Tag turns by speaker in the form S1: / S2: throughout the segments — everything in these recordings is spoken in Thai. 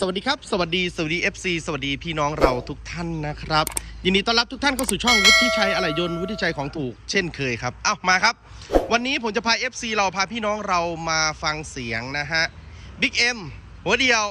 S1: สวัสดีครับ สวัสดีสวัสดี FC สวัสดีพี่น้องเราทุกท่านนะครับ ยินดีต้อนรับทุกท่านเข้าสู่ช่องวุฒิชัยอะไหล่ยนต์วุฒิชัยของถูกเช่นเคยครับเอ้ามาครับ วันนี้ผมจะพา FC เราพาพี่น้องเรามาฟังเสียงนะฮะ Big M หัวเดียว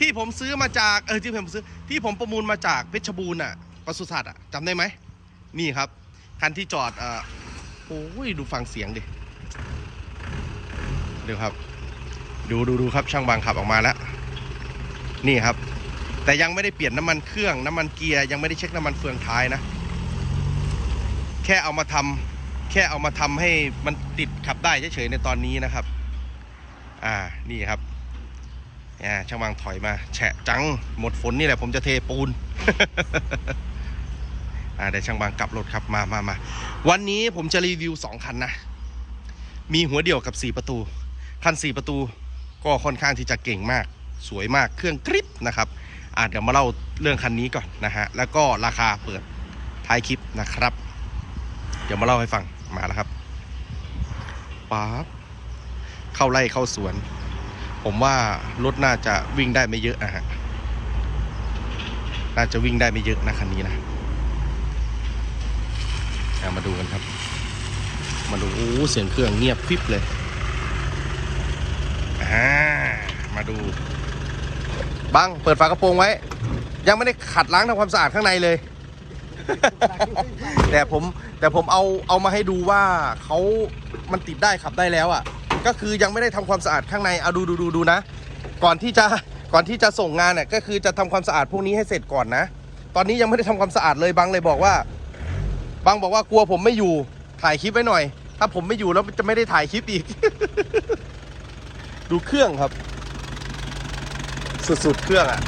S1: ที่ผมซื้อมาจากเออที่ผมซื้อที่ผมประมูลมาจากเพชรบูรณ์อะปศุสัตว์อะจำได้ไหมนี่ครับคันที่จอดเอ่อโอ้ยดูฟังเสียงดิเดี๋ยวครับ ดูดูดูครับช่างบางขับออกมาแล้ว นี่ครับ แต่ยังไม่ได้เปลี่ยนน้ำมันเครื่องน้ำมันเกียร์ยังไม่ได้เช็คน้ำมันเฟืองท้ายนะ แค่เอามาทำแค่เอามาทำให้มันติดขับได้เฉยๆในตอนนี้นะครับ อ่านี่ครับอ่าช่างบางถอยมา แฉะจังหมดฝนนี่แหละผมจะเทปูนอ่าเดี๋ยวช่างบางกลับรถครับมามามาวันนี้ผมจะรีวิวสองคันนะ มีหัวเดี่ยวกับ4ประตู คัน4ประตูก็ค่อนข้างที่จะเก่งมาก สวยมากเครื่องกริปนะครับอะเดี๋ยวมาเล่าเรื่องคันนี้ก่อนนะฮะแล้วก็ราคาเปิดท้ายคลิปนะครับ เดี๋ยวมาเล่าให้ฟังมาแล้วครับป๊าบเข้าไร่เข้าสวน ผมว่ารถน่าจะวิ่งได้ไม่เยอะอะฮะน่าจะวิ่งได้ไม่เยอะนะคันนี้นะอะมาดูกันครับ มาดูโอ้เสียงเครื่องเงียบฟิบเลยอ่ามาดู บังเปิดฝากระโปรงไว้ ยังไม่ได้ขัดล้างทำความสะอาดข้างในเลย แต่ผมแต่ผมเอาเอามาให้ดูว่าเขามันติดได้ขับได้แล้วอะ ก็คือยังไม่ได้ทำความสะอาดข้างในเอาดูดูดูดูนะ ก่อนที่จะก่อนที่จะส่งงานเนี่ยก็คือจะทำความสะอาดพวกนี้ให้เสร็จก่อนนะ ตอนนี้ยังไม่ได้ทำความสะอาดเลยบังเลยบอกว่าบังบอกว่ากลัวผมไม่อยู่ถ่ายคลิปไว้หน่อย ถ้าผมไม่อยู่แล้วจะไม่ได้ถ่ายคลิปอีก ดูเครื่องครับ สุดๆเครื่องอะ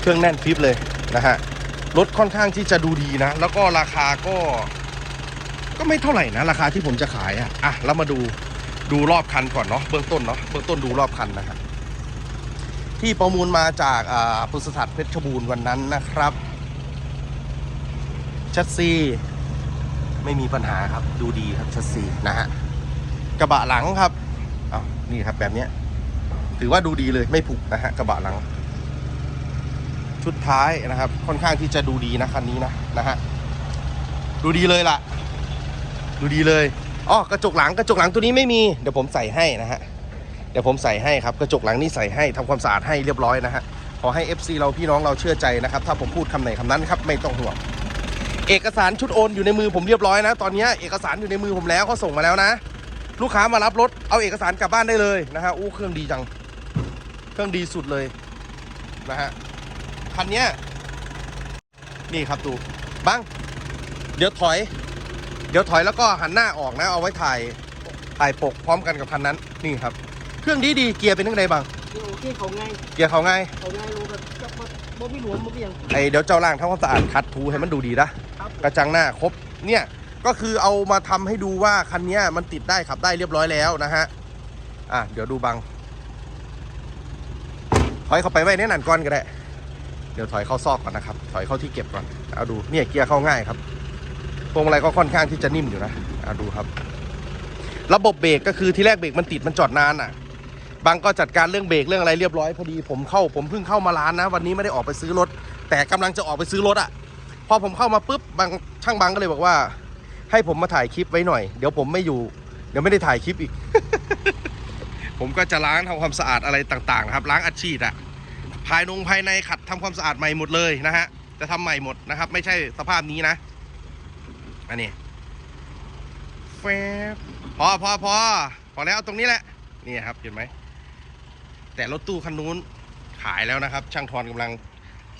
S1: เครื่องแน่นฟิปเลยนะฮะรถค่อนข้างที่จะดูดีนะ แล้วก็ราคาก็ ก็ไม่เท่าไหร่นะ ราคาที่ผมจะขายอะอะแล้วมาดูดูรอบคันก่อนเนาะเบื้องต้นเนาะเบื้องต้นดูรอบคันนะฮะที่ประมูลมาจากอ่าพุทธสถานเพชรบูรณ์วันนั้นนะครับชัดซีไม่มีปัญหาครับดูดีครับชัดซีนะฮะกระบะหลังครับ นี่ครับแบบเนี้ย ถือว่าดูดีเลยไม่ผุนะฮะกระบะหลัง ชุดท้ายนะครับ ค่อนข้างที่จะดูดีนะคันนี้นะนะฮะดูดีเลยล่ะ ดูดีเลยอ๋อกระจกหลังกระจกหลังตัวนี้ไม่มีเดี๋ยวผมใส่ให้นะฮะเดี๋ยวผมใส่ให้ครับกระจกหลังนี่ใส่ให้ทำความสะอาดให้เรียบร้อยนะฮะขอให้ FC เราพี่น้องเราเชื่อใจนะครับ ถ้าผมพูดคำไหนคำนั้นครับไม่ต้องห่วงเอกสารชุดโอนอยู่ในมือผมเรียบร้อยนะ ตอนนี้เอกสารอยู่ในมือผมแล้วเขาส่งมาแล้วนะ ลูกค้ามารับรถเอาเอกสารกลับบ้านได้เลยนะฮะอู้เครื่องดีจัง เครื่องดีสุดเลยนะฮะคันเนี้ยนี่ครับดูบังเดี๋ยวถอย เดี๋ยวถอยแล้วก็หันหน้าออกนะ เอาไว้ถ่ายถ่ายปกพร้อมกันกับคันนั้นนี่ครับ เครื่องดีดีเกียร์เป็นยังไงบ้าง
S2: โอเคเขาไง
S1: เกียร์เขาไง
S2: เขาไงรู้แบบจับมาบ่มีหลวมบ่มีอย่าง
S1: ไอเดี๋ยวเจ้าล่างทำความสะอาดคัดทูให้มันดูดีนะ
S2: ครับ
S1: กระจังหน้าครบเนี่ย ก็คือเอามาทำให้ดูว่าคันนี้มันติดได้ขับได้เรียบร้อยแล้วนะฮะอะเดี๋ยวดูบัง ถอยเข้าไปไว้ในนั่นก่อนก็ได้ เดี๋ยวถอยเข้าซอกก่อนนะครับ ถอยเข้าที่เก็บก่อนเอาดูเนี่ยเกียร์เข้าง่ายครับพวงมาลัยก็ค่อนข้างที่จะนิ่มอยู่นะเอาดูครับ ระบบเบรกก็คือที่แรกเบรกมันติดมันจอดนานอะบางก็จัดการเรื่องเบรกเรื่องอะไรเรียบร้อยพอดีผมเข้าผมเพิ่งเข้ามาร้านนะ วันนี้ไม่ได้ออกไปซื้อรถ แต่กำลังจะออกไปซื้อรถอะพอผมเข้ามาปุ๊บบางช่างบางก็เลยบอกว่า ให้ผมมาถ่ายคลิปไว้หน่อย เดี๋ยวผมไม่อยู่ เดี๋ยวไม่ได้ถ่ายคลิปอีก ผมก็จะล้างทำความสะอาดอะไรต่างๆครับ ล้างอัดฉีดอะภายนงภายในขัดทำความสะอาดใหม่หมดเลยนะฮะจะทำใหม่หมดนะครับ ไม่ใช่สภาพนี้นะอันนี้แฟบพอพอพอพอแล้วตรงนี้แหละนี่ครับเห็นไหมแต่รถตู้คันนู้นขายแล้วนะครับ ช่างทอนกำลัง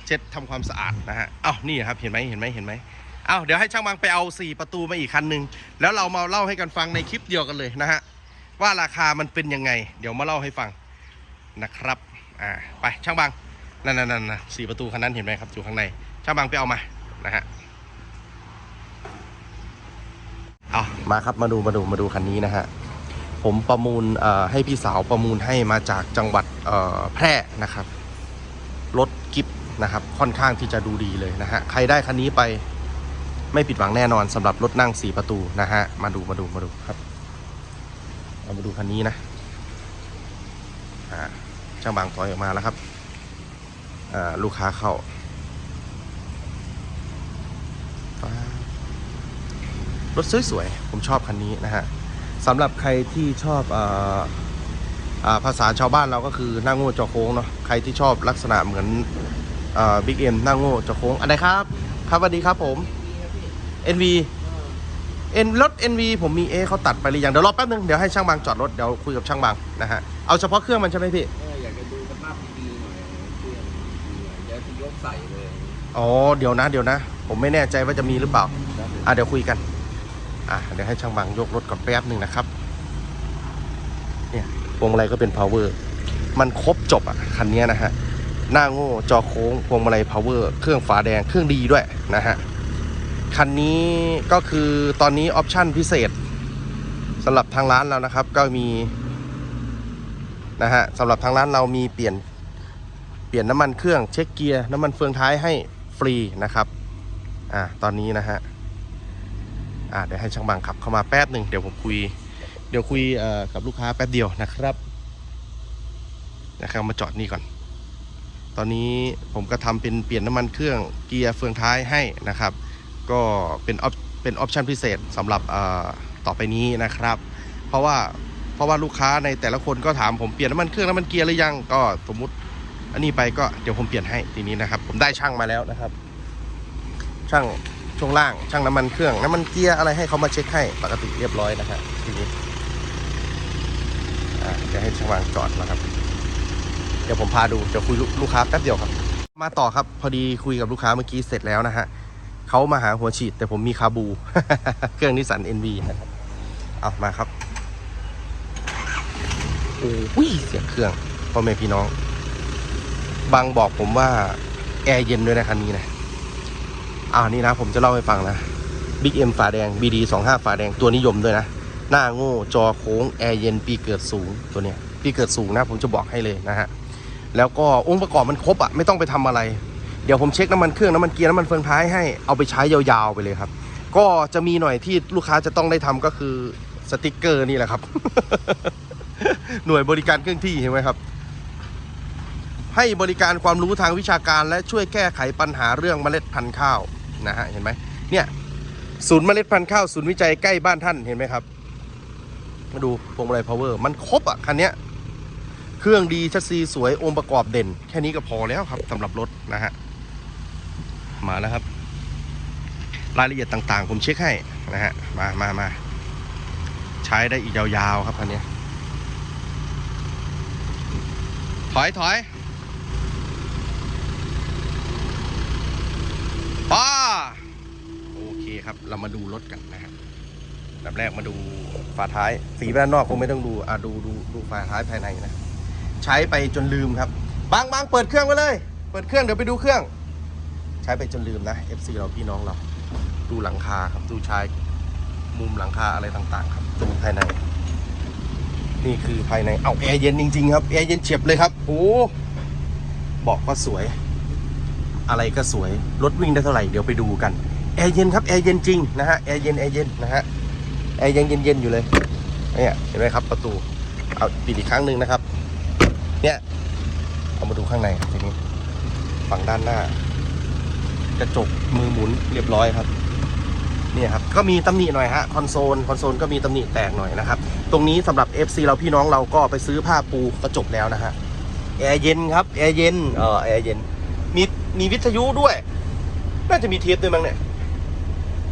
S1: เช็ดทำความสะอาดนะฮะอ้าวนี่ครับเห็นไหมเห็นไหมเห็นไหม เอาเดี๋ยวให้ช่างบางไปเอา 4 ประตูมาอีกคันหนึ่งแล้วเรามาเล่าให้กันฟังในคลิปเดียวกันเลยนะฮะว่าราคามันเป็นยังไง เดี๋ยวมาเล่าให้ฟังนะครับอ่าไปช่างบางนั่นนั่นนั่นนะสี่ประตูคันนั้นเห็นไหมครับอยู่ข้างในช่างบางไปเอามานะฮะเอามาครับมาดูมาดูมาดูคันนี้นะฮะผมประมูลเอ่อให้พี่สาวประมูลให้มาจากจังหวัดเอ่อแพร่นะครับรถกิฟนะครับค่อนข้างที่จะดูดีเลยนะฮะใครได้คันนี้ไป ไม่ผิดหวังแน่นอนสำหรับรถนั่ง 4 ประตูนะฮะ มาดูมาดูมาดูครับเอามาดูคันนี้นะอ่าช่างบางถอยออกมาแล้วครับอ่าลูกค้าเข้าารถสวยๆผมชอบคันนี้นะฮะสำหรับใครที่ชอบอาอ่าภาษาชาวบ้านเราก็คือหน้าโง่จอโค้งเนาะใครที่ชอบลักษณะเหมือนบิ๊กเอ็มหน้าโง่จอโค้งอะไรครับ ครับสวัสดีครับผม NV เอ็นรถ NV ผมมีเอเขาตัดไปหรือยังเดี๋ยวรอแป๊บนึงเดี๋ยวให้ช่างบางจอดรถเดี๋ยวคุยกับช่างบางนะฮะเอาเฉพาะเครื่องมันใช่ไหมพี่
S3: เอออยากจะดูสภาพดีๆหน่อยเครื่องดีๆหน่อยเดี๋ยวจะยกใส่เลย
S1: อ๋อเดี๋ยวนะเดี๋ยวนะ ผมไม่แน่ใจว่าจะมีหรือเปล่าอะเดี๋ยวคุยกันอะเดี๋ยวให้ช่างบางยกรถก่อนแป๊บหนึ่งนะครับเนี่ยพวงมาลัยก็เป็น power มันครบจบอะคันนี้นะฮะหน้าโง่จอโค้งพวงมาลัย power เครื่องฝาแดงเครื่องดีด้วยนะฮะ คันนี้ก็คือตอนนี้ออปชั่นพิเศษสำหรับทางร้านเรานะครับก็มีนะฮะสำหรับทางร้านเรามีเปลี่ยนเปลี่ยนน้ำมันเครื่องเช็คเกียร์น้ำมันเฟืองท้ายให้ฟรีนะครับอ่าตอนนี้นะฮะอ่าเดี๋ยวให้ช่างบางขับเข้ามาแป๊บหนึ่งเดี๋ยวผมคุย เดี๋ยวคุยเอ่อกับลูกค้าแป๊บเดียวนะครับนะครับมาจอดนี่ก่อน ตอนนี้ผมก็ทำเป็นเปลี่ยนน้ำมันเครื่องเกียร์เฟืองท้ายให้นะครับ ก็เป็นออปเป็นออปชันพิเศษสำหรับต่อไปนี้นะครับ เพราะว่าเพราะว่าลูกค้าในแต่ละคนก็ถามผมเปลี่ยนน้ำมันเครื่องน้ำมันเกียร์หรือยังก็สมมุติอันนี้ไปก็เดี๋ยวผมเปลี่ยนให้ทีนี้นะครับ ผมได้ช่างมาแล้วนะครับ ช่างช่วงล่างช่างน้ำมันเครื่องน้ำมันเกียร์อะไรให้เขามาเช็คให้ปกติเรียบร้อยนะครับทีนี้อ่าเดี๋ยวให้ช่างวางจอดนะครับ เดี๋ยวผมพาดูเดี๋ยวคุยลูกค้าแป๊บเดียวครับ มาต่อครับพอดีคุยกับลูกค้าเมื่อกี้เสร็จแล้วนะฮะ เขามาหาหัวฉีด แต่ผมมีคาบู เครื่องนิสสัน NV นะครับ เอามาครับโอ้ยเสียงเครื่องพ่อแม่พี่น้อง บางบอกผมว่า แอร์เย็นด้วยนะคันนี้นะอ่านี่นะ ผมจะเล่าให้ฟังนะ Big M ฝาแดง BD 25ฝาแดงตัวนิยมด้วยนะ หน้าโง่ จอโค้ง แอร์เย็นปีเกิดสูงตัวเนี้ยปีเกิดสูงนะ ผมจะบอกให้เลยนะฮะ แล้วก็องค์ประกอบมันครบอะไม่ต้องไปทำอะไร เดี๋ยวผมเช็คน้ำมันเครื่องน้ำมันเกียร์น้ำมันเฟืองท้ายให้เอาไปใช้ยาวๆไปเลยครับ ก็จะมีหน่อยที่ลูกค้าจะต้องได้ทำก็คือสติกเกอร์นี่แหละครับ หน่วยบริการเครื่องที่เห็นไหมครับ ให้บริการความรู้ทางวิชาการ และช่วยแก้ไขปัญหาเรื่องเมล็ดพันธุ์ข้าวนะฮะเห็นไหมเนี่ยศูนย์เมล็ดพันธุ์ข้าวศูนย์วิจัยใกล้บ้านท่านเห็นไหมครับมาดูพวงมาลัยพาวเวอร์มันครบอะคันเนี้ยเครื่องดีชัดซีสวยองค์ประกอบเด่น แค่นี้ก็พอแล้วครับสำหรับรถนะฮะ มาแล้วครับ รายละเอียดต่างๆ ผมเช็คให้นะฮะมามามาใช้ได้อีกยาวๆครับคันนี้ถอยถอยป้าโอเคครับเรามาดูรถกันนะครับอันดับแรกมาดูฝาท้าย สีด้านนอกคงไม่ต้องดูอะดูดูดูฝาท้ายภายในนะ ใช้ไปจนลืมครับ บางบางเปิดเครื่องไว้เลย เปิดเครื่องเดี๋ยวไปดูเครื่อง ใช้ไปจนลืมนะ FC เราพี่น้องเรา ดูหลังคาครับ ดูชายมุมหลังคาอะไรต่างๆ ครับดูภายใน นี่คือภายใน เอาแอร์เย็นจริง ๆ ครับ แอร์เย็นเฉียบเลยครับ โอ้บอกว่าสวย อะไรก็สวย รถวิ่งได้เท่าไหร่ เดี๋ยวไปดูกัน แอร์เย็นครับ แอร์เย็นจริงนะฮะ แอร์เย็น แอร์เย็นนะฮะ แอร์ยังเย็นๆอยู่เลย เนี่ย เห็นไหมครับ ประตู เอาปิดอีกครั้งหนึ่งนะครับ เนี่ย เอามาดูข้างในทีนี้ ฝั่งด้านหน้า กระจกมือหมุนเรียบร้อยครับเนี่ยครับก็มีตำหนิหน่อยฮะคอนโซลคอนโซลก็มีตำหนิแตกหน่อยนะครับ ตรงนี้สำหรับ FC เราพี่น้องเราก็ไปซื้อผ้าปูกระจกแล้วนะฮะแอร์เย็นครับแอร์เย็นเออแอร์เย็นมีมีวิทยุด้วย น่าจะมีเทปด้วยมั้งเนี่ย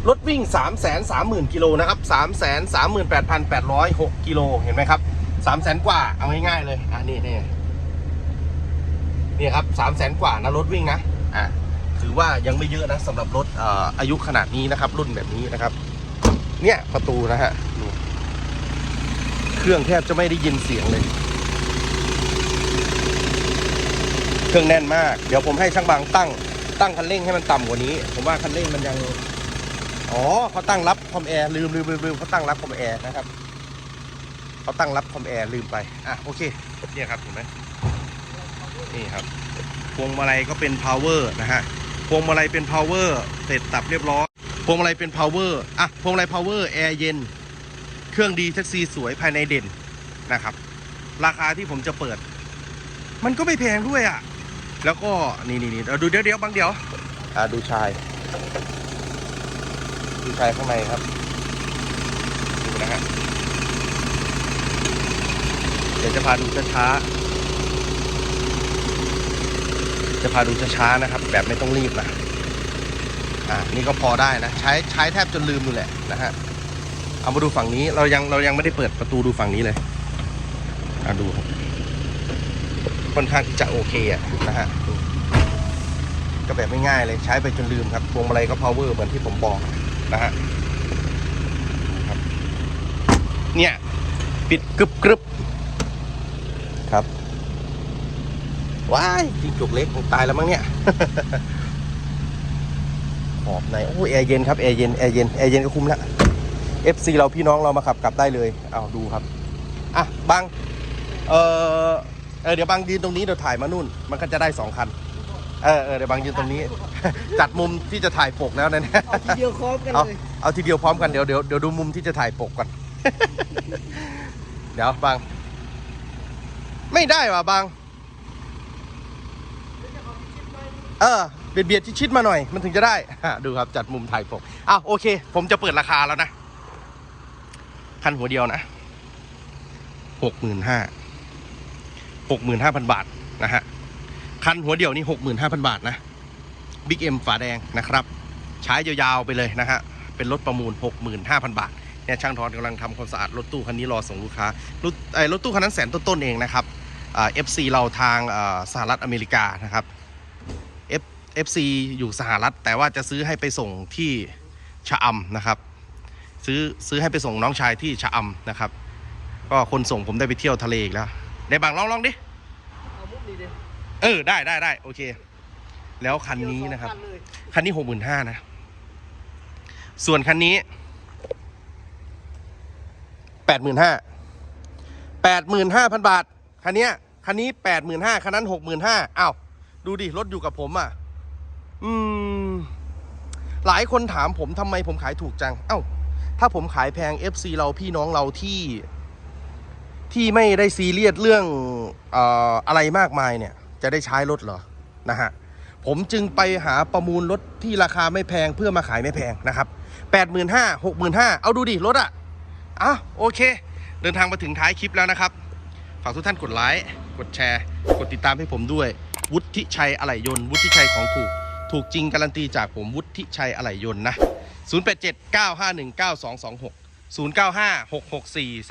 S1: รถวิ่ง 3 3 0 0 0 0กิโลนะครับ 3 3 3 8 8 0 6กิโลเห็นไหมครับ3 0 0 0 0 0กว่าเอาง่ายๆเลยอะนี่นี่นี่ครับ3 0 0 0 0 0กว่านะรถวิ่งนะอะ ถือว่ายังไม่เยอะนะสำหรับรถอออายุขนาดนี้นะครับ รุ่นแบบนี้นะครับ เนี่ยประตูนะฮะดูเครื่องแทบจะไม่ได้ยินเสียงเลย เครื่องแน่นมาก เดี๋ยวผมให้ช่างบางตั้ง ตั้งคันเร่งให้มันต่ำกว่านี้ ผมว่าคันเร่งมันยัง อ๋อเขาตั้งรับคอมแอร์ลืมลืมลืมลืมเขาตั้งรับคอมแอร์นะครับเขาตั้งรับคอมแอร์ลืมไปอะโอเคเนี่ยครับเห็นไหมนี่ครับพวงมาลัยก็เป็น power นะฮะ พวงมาลัยเป็น power เสร็จตับเรียบร้อย พวงมาลัยเป็น power อะ พวงมาลัย power แอร์เย็น เครื่องดีแท็กซี่สวยภายในเด่นนะครับ ราคาที่ผมจะเปิด มันก็ไม่แพงด้วยอะ แล้วก็นี่นี่นี่เราดูเดี๋ยวเดี๋ยวบางเดี๋ยว อ่าดูชาย ดูชายข้างในครับ ดูนะฮะ เดี๋ยวจะพาดูช้าๆ จะพาดูช้าๆนะครับ แบบไม่ต้องรีบนะอ่านี่ก็พอได้นะ ใช้ใช้แทบจนลืมดูแหละนะฮะเอามาดูฝั่งนี้เรายังเรายังไม่ได้เปิดประตูดูฝั่งนี้เลยอ่าดูครับค่อนข้างที่จะโอเคอะนะฮะก็แบบไม่ง่ายเลยใช้ไปจนลืมครับพวงมาลัยก็ power เหมือนที่ผมบอกนะฮะเนี่ย ปิดกรึบกรึบครับ ว้ายจิ้งจกเล็กคงตายแล้วมั้งเนี่ยขอบในโอ้แอร์เย็นครับแอร์เย็นแอร์เย็นแอร์เย็นก็คุ้มละ FC เราพี่น้องเรามาขับกลับได้เลยเอาดูครับอะบังเออเออเดี๋ยวบางยืนตรงนี้เดี๋ยวถ่ายมานู่น มันก็จะได้สองคันเออเออเดี๋ยวบางยืนตรงนี้ จัดมุมที่จะถ่ายปกแล้วนะเนี่ย
S2: เอาทีเดียวครบกัน
S1: เอา
S2: เลย
S1: เอาทีเดียวพร้อมกันเดี๋ยวเดี๋ยวเดี๋ยวดูมุมที่จะถ่ายปกก่อนเดี๋ยวบาง ไม่ได้ว่ะบาง เออเบียดเบียดชิดๆมาหน่อย มันถึงจะได้ ดูครับจัดมุมถ่ายปกอะโอเค ผมจะเปิดราคาแล้วนะ คันหัวเดียวนะหกหมื่นห้าหกหมื่นห้าพันบาทนะฮะ คันหัวเดียวนี่หกหมื่นห้าพันบาทนะบิ๊กเอ็มฝาแดงนะครับ ใช้ยาวๆไปเลยนะฮะ เป็นรถประมูล65,000บาทเนี่ยช่างทอนกำลังทำความสะอาดรถตู้คันนี้รอส่งลูกค้ารถไอ้รถตู้คันนั้นแสนต้นๆเองนะครับเอ่า FC เราทางสหรัฐอเมริกานะครับ FC อยู่สหรัฐ แต่ว่าจะซื้อให้ไปส่งที่ชะอำนะครับ ซื้อซื้อให้ไปส่งน้องชายที่ชะอำนะครับ ก็คนส่งผมได้ไปเที่ยวทะเลอีกแล้วได้บางลองลองดิ
S2: เอามุกนี้ดิ
S1: เออได้ได้ได้โอเค แล้วคันนี้นะครับ
S2: เดียวสองเลย
S1: คันนี้หกหมื่นห้านะ ส่วนคันนี้แปดหมื่นห้าแปดหมื่นห้าพันบาท คันเนี้ยคันนี้แปดหมื่นห้าคันนั้นหกหมื่นห้าอ้าว ดูดิ รถอยู่กับผมอะ อืม หลายคนถามผมทำไมผมขายถูกจัง เอ้า ถ้าผมขายแพง FC เราพี่น้องเราที่ ที่ไม่ได้ซีเรียสเรื่องอออะไรมากมายเนี่ย จะได้ใช้รถเหรอ นะฮะ ผมจึงไปหาประมูลรถที่ราคาไม่แพงเพื่อมาขายไม่แพงนะครับแปดหมื่นห้าหกหมื่นห้าเอาดูดิรถอะอะโอเค เดินทางมาถึงท้ายคลิปแล้วนะครับ ฝากทุกท่านกดไลค์ กดแชร์ กดติดตามให้ผมด้วย วุฒิชัยอะไหล่ยนต์ วุฒิชัยของถูก ถูกจริงการันตีจากผมวุฒิชัยอะไหล่ยนต์นะ 087 951 9226 095 664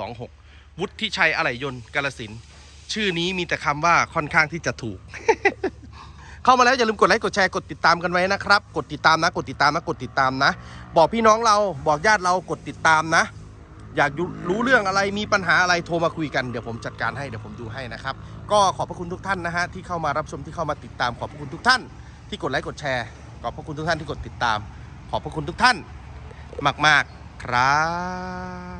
S1: 3826 วุฒิชัยอะไหล่ยนต์กาลสิน ชื่อนี้มีแต่คำว่าค่อนข้างที่จะถูก เข้ามาแล้วอย่าลืมกดไลค์กดแชร์กดติดตามกันไว้นะครับ กดติดตามนะ กดติดตามนะกดติดตามนะ บอกพี่น้องเราบอกญาติเรากดติดตามนะ อยากรู้เรื่องอะไรมีปัญหาอะไรโทรมาคุยกันเดี๋ยวผมจัดการให้เดี๋ยวผมดูให้นะครับ ก็ขอบพระคุณทุกท่านนะฮะที่เข้ามารับชมที่เข้ามาติดตามขอบพระคุณทุกท่าน ที่กดไลค์กดแชร์ขอบพระคุณทุกท่านที่กดติดตาม ขอบพระคุณทุกท่านมาก ๆ ครับ